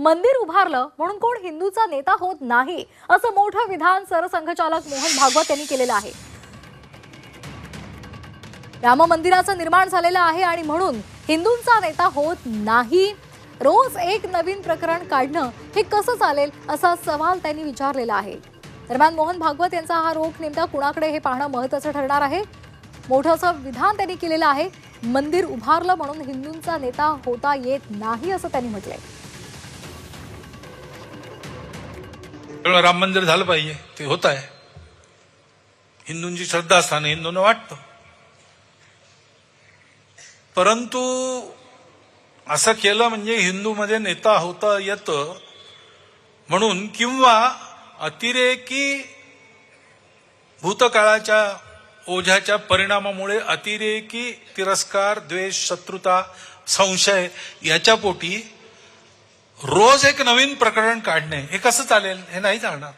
मंदिर उभारलं म्हणून कोण हिंदूचा नेता होत नाही असं मोठं विधान सरसंघचालक मोहन भागवत यांनी केलेलं आहे. राम मंदिराचं निर्माण झालेलं आहे आणि म्हणून हिंदूंचा नेता होत नाही. रोज एक नवीन प्रकरण काढणं हे कसं चालेल असा सवाल त्यांनी विचारलेला आहे. दरम्यान मोहन भागवत यांचा हा रोख नेमका कुणाकडे हे पाहणं महत्वाचं ठरणार आहे? मोठं असं विधान त्यांनी केलेलं आहे. मंदिर उभारलं म्हणून हिंदूंचा नेता होता येत नाही असं त्यांनी म्हटलंय. सगळं राम मंदिर झालं पाहिजे. ते होत आहे. हिंदूंची श्रद्धास्थान असताना हिंदूंना वाटतं. परंतु असं केलं म्हणजे हिंदूमध्ये नेता होता येतं. म्हणून किंवा अतिरेकी भूतकाळाच्या ओझ्याच्या परिणामामुळे अतिरेकी तिरस्कार द्वेष शत्रुता संशय याच्या पोटी रोज एक नवीन प्रकरण काढणे हे कसं चालेल हे नाही चालणार.